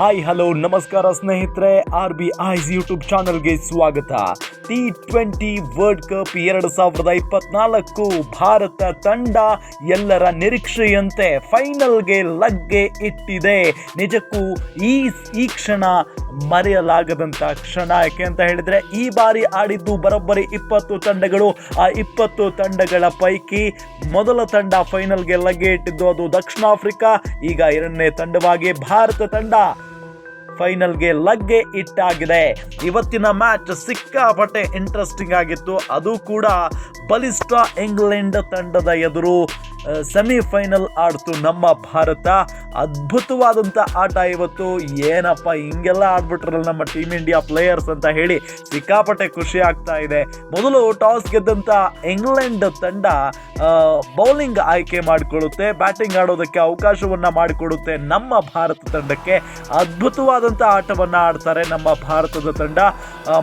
Hi hello ನಮಸ್ಕಾರ ಸ್ನೇಹಿತರೆ R B ice YouTube ಚಾನಲ್ಗೆ ಸ್ವಾಗತ. ಟಿ ಟ್ವೆಂಟಿ ವರ್ಲ್ಡ್ ಕಪ್ ಎರಡು ಸಾವಿರದ ಇಪ್ಪತ್ನಾಲ್ಕು ಭಾರತ ತಂಡ ಎಲ್ಲರ ನಿರೀಕ್ಷೆಯಂತೆ ಫೈನಲ್ಗೆ ಲಗ್ಗೆ ಇಟ್ಟಿದೆ. ನಿಜಕ್ಕೂ ಈ ಈ ಕ್ಷಣ ಮರೆಯಲಾಗದಂಥ ಕ್ಷಣ. ಯಾಕೆ ಅಂತ ಹೇಳಿದರೆ, ಈ ಬಾರಿ ಆಡಿದ್ದು ಬರೋಬ್ಬರಿ ಇಪ್ಪತ್ತು ತಂಡಗಳು. ಆ ಇಪ್ಪತ್ತು ತಂಡಗಳ ಪೈಕಿ ಮೊದಲ ತಂಡ ಫೈನಲ್ಗೆ ಲಗ್ಗೆ ಇಟ್ಟಿದ್ದು ಅದು ದಕ್ಷಿಣ ಆಫ್ರಿಕಾ. ಈಗ ಎರಡನೇ ತಂಡವಾಗಿ ಭಾರತ ತಂಡ. ಫೈನಲ್ಗೆ ಲಗ್ಗೆ ಇಟ್ಟಾಗಿದೆ. ಇವತ್ತಿನ ಮ್ಯಾಚ್ ಸಿಕ್ಕಾಪಟ್ಟೆ ಇಂಟ್ರೆಸ್ಟಿಂಗ್ ಆಗಿತ್ತು. ಅದು ಕೂಡ ಬಲಿಷ್ಠ ಇಂಗ್ಲೆಂಡ್ ತಂಡದ ಎದುರು ಸೆಮಿಫೈನಲ್ ಆಡ್ತು ನಮ್ಮ ಭಾರತ. ಅದ್ಭುತವಾದಂಥ ಆಟ ಇವತ್ತು. ಏನಪ್ಪ, ಹಿಂಗೆಲ್ಲ ಆಡ್ಬಿಟ್ರಲ್ಲ ನಮ್ಮ ಟೀಮ್ ಇಂಡಿಯಾ ಪ್ಲೇಯರ್ಸ್ ಅಂತ ಹೇಳಿ ಸಿಕ್ಕಾಪಟ್ಟೆ ಖುಷಿ ಆಗ್ತಾ ಇದೆ. ಮೊದಲು ಟಾಸ್ ಗೆದ್ದಂಥ ಇಂಗ್ಲೆಂಡ್ ತಂಡ ಬೌಲಿಂಗ್ ಆಯ್ಕೆ ಮಾಡಿಕೊಳ್ಳುತ್ತೆ. ಬ್ಯಾಟಿಂಗ್ ಆಡೋದಕ್ಕೆ ಅವಕಾಶವನ್ನು ಮಾಡಿಕೊಡುತ್ತೆ. ನಮ್ಮ ಭಾರತ ತಂಡಕ್ಕೆ ಅದ್ಭುತವಾದಂಥ ಆಟವನ್ನು ಆಡ್ತಾರೆ ನಮ್ಮ ಭಾರತದ ತಂಡ.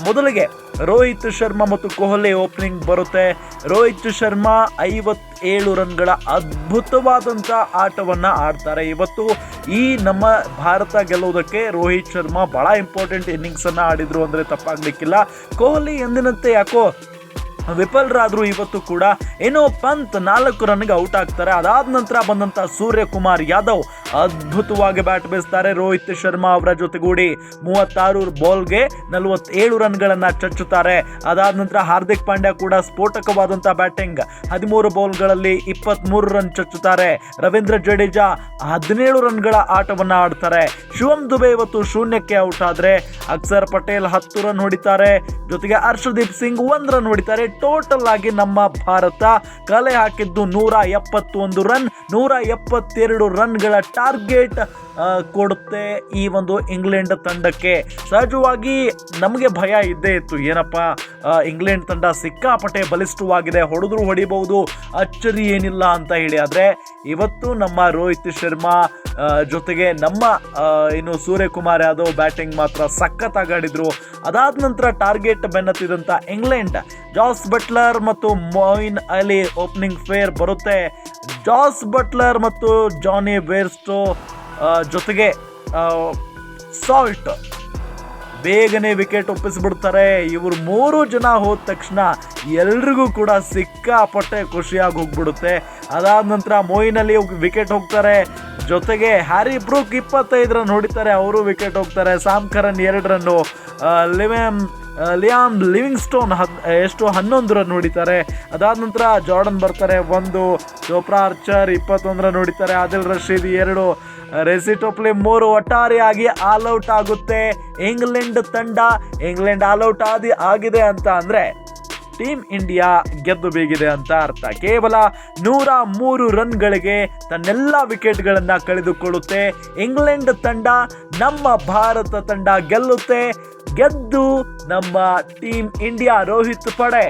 ಮೊದಲಿಗೆ ರೋಹಿತ್ ಶರ್ಮಾ ಮತ್ತು ಕೊಹ್ಲಿ ಓಪನಿಂಗ್ ಬರುತ್ತೆ. ರೋಹಿತ್ ಶರ್ಮಾ ಐವತ್ತೇಳು ರನ್ಗಳ ಅದ್ಭುತವಾದಂಥ ಆಟವನ್ನು ಆಡ್ತಾರೆ. ಇವತ್ತು ಈ ನಮ್ಮ ಭಾರತ ಗೆಲ್ಲುವುದಕ್ಕೆ ರೋಹಿತ್ ಶರ್ಮಾ ಭಾಳ ಇಂಪಾರ್ಟೆಂಟ್ ಇನ್ನಿಂಗ್ಸನ್ನು ಆಡಿದರು ಅಂದರೆ ತಪ್ಪಾಗಲಿಕ್ಕಿಲ್ಲ. ಕೊಹ್ಲಿ ಎಂದಿನಂತೆ ಯಾಕೋ ವಿಫಲರಾದರೂ ಇವತ್ತು ಕೂಡ ಏನೋ ಪಂತ್ ನಾಲ್ಕು ರನ್ಗೆ ಔಟ್ ಆಗ್ತಾರೆ. ಅದಾದ ನಂತರ ಬಂದಂಥ ಸೂರ್ಯಕುಮಾರ್ ಯಾದವ್ ಅದ್ಭುತವಾಗಿ ಬ್ಯಾಟ್ ಬೀಸ್ತಾರೆ ರೋಹಿತ್ ಶರ್ಮಾ ಅವರ ಜೊತೆಗೂಡಿ. ಮೂವತ್ತಾರು ಬಾಲ್ಗೆ ನಲವತ್ತೇಳು ರನ್ಗಳನ್ನು ಚಚ್ಚುತ್ತಾರೆ. ಅದಾದ ನಂತರ ಹಾರ್ದಿಕ್ ಪಾಂಡ್ಯ ಕೂಡ ಸ್ಫೋಟಕವಾದಂಥ ಬ್ಯಾಟಿಂಗ್ ಹದಿಮೂರು ಬಾಲ್ಗಳಲ್ಲಿ ಇಪ್ಪತ್ತ್ಮೂರು ರನ್ ಚಚ್ಚುತ್ತಾರೆ. ರವೀಂದ್ರ ಜಡೇಜಾ ಹದಿನೇಳು ರನ್ಗಳ ಆಟವನ್ನು ಆಡ್ತಾರೆ. ಶಿವಂ ದುಬೆ ಇವತ್ತು ಶೂನ್ಯಕ್ಕೆ ಔಟ್ ಆದ್ರೆ ಅಕ್ಸರ್ ಪಟೇಲ್ ಹತ್ತು ರನ್ ಹೊಡಿತಾರೆ. ಜೊತೆಗೆ ಹರ್ಷದೀಪ್ ಸಿಂಗ್ ಒಂದ್ ರನ್ ಹೊಡಿತಾರೆ. ಟೋಟಲ್ ಆಗಿ ನಮ್ಮ ಭಾರತ ಕಲೆ ಹಾಕಿದ್ದು ನೂರ ಎಪ್ಪತ್ತೊಂದು ರನ್, ನೂರ ಎಪ್ಪತ್ತೆರಡು ರನ್ಗಳ ಟಾರ್ಗೆಟ್ ಕೊಡುತ್ತೆ ಈ ಒಂದು ಇಂಗ್ಲೆಂಡ್ ತಂಡಕ್ಕೆ. ಸಹಜವಾಗಿ ನಮಗೆ ಭಯ ಇದ್ದೇ ಇತ್ತು, ಏನಪ್ಪ ಇಂಗ್ಲೆಂಡ್ ತಂಡ ಸಿಕ್ಕಾಪಟ್ಟೆ ಬಲಿಷ್ಠವಾಗಿದೆ, ಹೊಡೆದ್ರು ಹೊಡಿಬಹುದು, ಅಚ್ಚರಿ ಏನಿಲ್ಲ ಅಂತ ಹೇಳಿ. ಆದರೆ ಇವತ್ತು ನಮ್ಮ ರೋಹಿತ್ ಶರ್ಮಾ ಜೊತೆಗೆ ನಮ್ಮ ಇನ್ನು ಸೂರ್ಯಕುಮಾರ್ ಯಾದವ್ ಬ್ಯಾಟಿಂಗ್ ಮಾತ್ರ ಸಖತ್ತಾಗಾಡಿದ್ರು. ಅದಾದ ನಂತರ ಟಾರ್ಗೆಟ್ ಬೆನ್ನತ್ತಿದಂಥ ಇಂಗ್ಲೆಂಡ್, ಜಾಸ್ ಬಟ್ಲರ್ ಮತ್ತು ಮೊಯಿನ್ ಅಲಿ ಓಪನಿಂಗ್ ಫೇರ್ ಬರುತ್ತೆ. ಜಾಸ್ ಬಟ್ಲರ್ ಮತ್ತು ಜಾನಿ ಬೇರ್ಸ್ಟೋ ಜೊತೆಗೆ ಸಾಲ್ಟ್. ಬೇಗನೆ ವಿಕೆಟ್ ಒಪ್ಪಿಸ್ಬಿಡ್ತಾರೆ. ಇವರು ಮೂರು ಜನ ಹೋದ ತಕ್ಷಣ ಎಲ್ರಿಗೂ ಕೂಡ ಸಿಕ್ಕಾಪಟ್ಟೆ ಖುಷಿಯಾಗಿ ಹೋಗ್ಬಿಡುತ್ತೆ. ಅದಾದ ನಂತರ ಮೊಯಿನಲ್ಲಿ ವಿಕೆಟ್ ಹೋಗ್ತಾರೆ. ಜೊತೆಗೆ ಹ್ಯಾರಿ ಬ್ರೂಕ್ ಇಪ್ಪತ್ತೈದು ರನ್ ಹೊಡಿತಾರೆ. ಅವರು ವಿಕೆಟ್ ಹೋಗ್ತಾರೆ. ಸಾಮ್ ಕರನ್ ಎರಡು ರನ್ನು ಲಿವೆಮ್ ಲಿಯಾಮ್ ಲಿವಿಂಗ್ ಸ್ಟೋನ್ ಹದ್ ಎಷ್ಟು ಹನ್ನೊಂದು ರನ್ ಹೊಡಿತಾರೆ ಅದಾದ ನಂತರ ಜಾರ್ಡನ್ ಬರ್ತಾರೆ, ಒಂದು, ಚೋಪ್ರಾ ಆರ್ಚರ್ ಇಪ್ಪತ್ತೊಂದು ರನ್ ಹೊಡಿತಾರೆ ಆದಿಲ್ ರಶೀದ್ ಎರಡು, ರೆಸಿಟೋಪ್ಲೆ ಮೂರು ಒಟ್ಟಾರೆಯಾಗಿ ಆಲ್ ಔಟ್ ಆಗುತ್ತೆ. ಇಂಗ್ಲೆಂಡ್ ತಂಡ, ಇಂಗ್ಲೆಂಡ್ ಆಲ್ ಔಟ್ ಆದಿ, ಆಗಿದೆ ಅಂತ ಅಂದರೆ ಟೀಮ್ ಇಂಡಿಯಾ ಗೆದ್ದು ಬೀಗಿದೆ ಅಂತ ಅರ್ಥ. ಕೇವಲ ನೂರ ಮೂರು ರನ್ಗಳಿಗೆ ತನ್ನೆಲ್ಲ ವಿಕೆಟ್ಗಳನ್ನು ಕಳೆದುಕೊಳ್ಳುತ್ತೆ. ಇಂಗ್ಲೆಂಡ್ ತಂಡ ನಮ್ಮ ಭಾರತ ತಂಡ ಗೆಲ್ಲುತ್ತೆ. ಗೆದ್ದು ನಮ್ಮ ಟೀಮ್ ಇಂಡಿಯಾ ರೋಹಿತ್ ಪಡೆ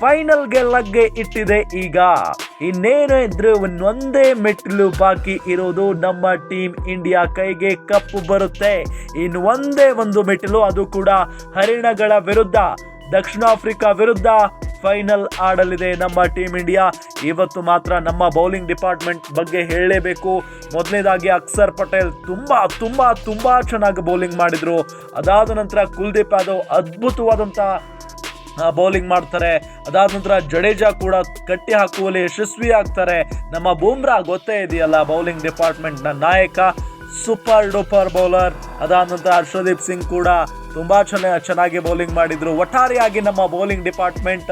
ಫೈನಲ್ಗೆ ಲಗ್ಗೆ ಇಟ್ಟಿದೆ ಈಗ. ಇನ್ನೇನು ಇದ್ರೆ ಒಂದೊಂದೇ ಮೆಟ್ಟಿಲು ಬಾಕಿ ಇರೋದು ನಮ್ಮ ಟೀಮ್ ಇಂಡಿಯಾ ಕೈಗೆ ಕಪ್ಪು ಬರುತ್ತೆ. ಇನ್ನು ಒಂದೇ ಒಂದು ಮೆಟ್ಟಿಲು, ಅದು ಕೂಡ ಹರಿಣಗಳ ವಿರುದ್ಧ, ದಕ್ಷಿಣ ಆಫ್ರಿಕಾ ವಿರುದ್ಧ ಫೈನಲ್ ಆಡಲಿದೆ ನಮ್ಮ ಟೀಮ್ ಇಂಡಿಯಾ. ಇವತ್ತು ಮಾತ್ರ ನಮ್ಮ ಬೌಲಿಂಗ್ ಡಿಪಾರ್ಟ್ಮೆಂಟ್ ಬಗ್ಗೆ ಹೇಳಲೇಬೇಕು. ಮೊದಲನೇದಾಗಿ ಅಕ್ಸರ್ ಪಟೇಲ್ ತುಂಬ ತುಂಬ ತುಂಬ ಚೆನ್ನಾಗಿ ಬೌಲಿಂಗ್ ಮಾಡಿದರು. ಅದಾದ ನಂತರ ಕುಲ್ದೀಪ್ ಯಾದವ್ ಅದ್ಭುತವಾದಂಥ ಬೌಲಿಂಗ್ ಮಾಡ್ತಾರೆ. ಅದಾದ ನಂತರ ಜಡೇಜಾ ಕೂಡ ಕಟ್ಟಿ ಹಾಕುವಲ್ಲಿ ಯಶಸ್ವಿ ಆಗ್ತಾರೆ ನಮ್ಮ ಬೂಮ್ರಾ, ಗೊತ್ತೇ ಇದೆಯಲ್ಲ, ಬೌಲಿಂಗ್ ಡಿಪಾರ್ಟ್ಮೆಂಟ್ನ ನಾಯಕ. Super duper bowler. ಅದಾದ ನಂತರ ಹರ್ಷದೀಪ್ ಸಿಂಗ್ ಕೂಡ ತುಂಬಾ ಚೆನ್ನಾಗಿ ಚೆನ್ನಾಗಿ ಬೌಲಿಂಗ್ ಮಾಡಿದ್ರು. ಒಟ್ಟಾರೆಯಾಗಿ ನಮ್ಮ ಬೌಲಿಂಗ್ ಡಿಪಾರ್ಟ್ಮೆಂಟ್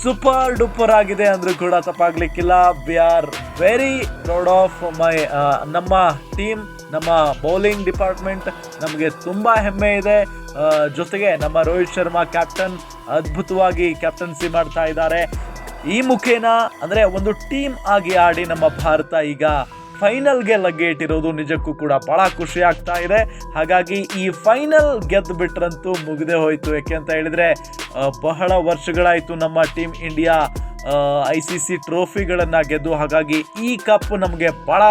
ಸೂಪರ್ ಡೂಪರ್ ಆಗಿದೆ ಅಂದ್ರೂ ಕೂಡ ತಪ್ಪಾಗ್ಲಿಕ್ಕಿಲ್ಲ. We are very proud of my ನಮ್ಮ ಟೀಮ್ ನಮ್ಮ ಬೌಲಿಂಗ್ ಡಿಪಾರ್ಟ್ಮೆಂಟ್ ನಮಗೆ ತುಂಬ ಹೆಮ್ಮೆ ಇದೆ. ಜೊತೆಗೆ ನಮ್ಮ ರೋಹಿತ್ ಶರ್ಮಾ ಕ್ಯಾಪ್ಟನ್ ಅದ್ಭುತವಾಗಿ ಕ್ಯಾಪ್ಟನ್ಸಿ ಮಾಡ್ತಾ ಇದ್ದಾರೆ. ಈ ಮುಖೇನ ಅಂದರೆ ಒಂದು ಟೀಮ್ ಆಗಿ ಆಡಿ ನಮ್ಮ ಭಾರತ ಈಗ ಫೈನಲ್ಗೆ ಲಗ್ಗೆ ಇಟ್ಟಿರೋದು ನಿಜಕ್ಕೂ ಕೂಡ ಬಹಳ ಖುಷಿ ಆಗ್ತಾ ಇದೆ. ಹಾಗಾಗಿ ಈ ಫೈನಲ್ ಗೆದ್ದು ಬಿಟ್ರಂತೂ ಮುಗಿದೇ ಹೋಯ್ತು. ಯಾಕೆ ಅಂತ ಹೇಳಿದ್ರೆ ಬಹಳ ವರ್ಷಗಳಾಯಿತು ನಮ್ಮ team India I C C ಟ್ರೋಫಿಗಳನ್ನು ಗೆದ್ದು. ಹಾಗಾಗಿ ಈ ಕಪ್ ನಮಗೆ ಭಾಳ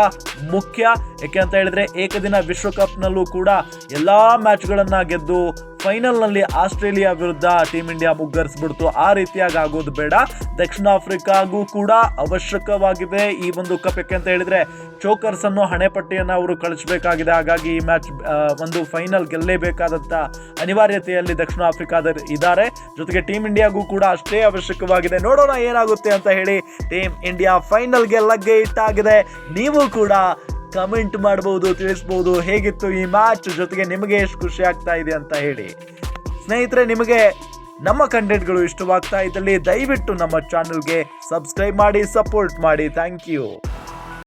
ಮುಖ್ಯ. ಯಾಕೆ ಅಂತ ಹೇಳಿದ್ರೆ, ಏಕದಿನ ವಿಶ್ವಕಪ್ನಲ್ಲೂ ಕೂಡ ಎಲ್ಲ ಮ್ಯಾಚ್ಗಳನ್ನು ಗೆದ್ದು ಫೈನಲ್ನಲ್ಲಿ ಆಸ್ಟ್ರೇಲಿಯಾ ವಿರುದ್ಧ ಟೀಮ್ ಇಂಡಿಯಾ ಮುಗ್ಗರಿಸ್ಬಿಡ್ತು. ಆ ರೀತಿಯಾಗಿ ಆಗೋದು ಬೇಡ. ದಕ್ಷಿಣ ಆಫ್ರಿಕಾಗೂ ಕೂಡ ಅವಶ್ಯಕವಾಗಿದೆ ಈ ಒಂದು ಕಪ್ ಯಾಕೆ ಅಂತ ಹೇಳಿದ್ರೆ. ಚೋಕರ್ಸ್ ಅನ್ನು ಹಣೆಪಟ್ಟಿಯನ್ನು ಅವರು ಕಳಿಸಬೇಕಾಗಿದೆ. ಹಾಗಾಗಿ ಈ ಮ್ಯಾಚ್ ಒಂದು ಫೈನಲ್ ಗೆಲ್ಲೇಬೇಕಾದಂತ ಅನಿವಾರ್ಯತೆಯಲ್ಲಿ ದಕ್ಷಿಣ ಆಫ್ರಿಕಾದ ಇದ್ದಾರೆ. ಜೊತೆಗೆ ಟೀಮ್ ಇಂಡಿಯಾಗೂ ಕೂಡ ಅಷ್ಟೇ ಅವಶ್ಯಕವಾಗಿದೆ. ನೋಡೋಣ ಏನಾಗುತ್ತೆ ಅಂತ ಹೇಳಿ ಟೀಮ್ ಇಂಡಿಯಾ ಫೈನಲ್ಗೆ ಲಗ್ಗೆ ಇಟ್ಟಾಗಿದೆ. ನೀವು ಕೂಡ ಕಮೆಂಟ್ ಮಾಡಬಹುದು ತಿಳಿಸ್ಬೋದು ಹೇಗಿತ್ತು ಈ ಮ್ಯಾಚ್ ಜೊತೆಗೆ ನಿಮಗೆ ಎಷ್ಟು ಖುಷಿ ಆಗ್ತಾ ಇದೆ ಅಂತ ಹೇಳಿ. ಸ್ನೇಹಿತರೆ, ನಿಮಗೆ ನಮ್ಮ ಕಂಟೆಂಟ್ಗಳು ಇಷ್ಟವಾಗ್ತಾ ಇದ್ದಲ್ಲಿ ದಯವಿಟ್ಟು ನಮ್ಮ ಚಾನಲ್ಗೆ ಸಬ್ಸ್ಕ್ರೈಬ್ ಮಾಡಿ ಸಪೋರ್ಟ್ ಮಾಡಿ. Thank you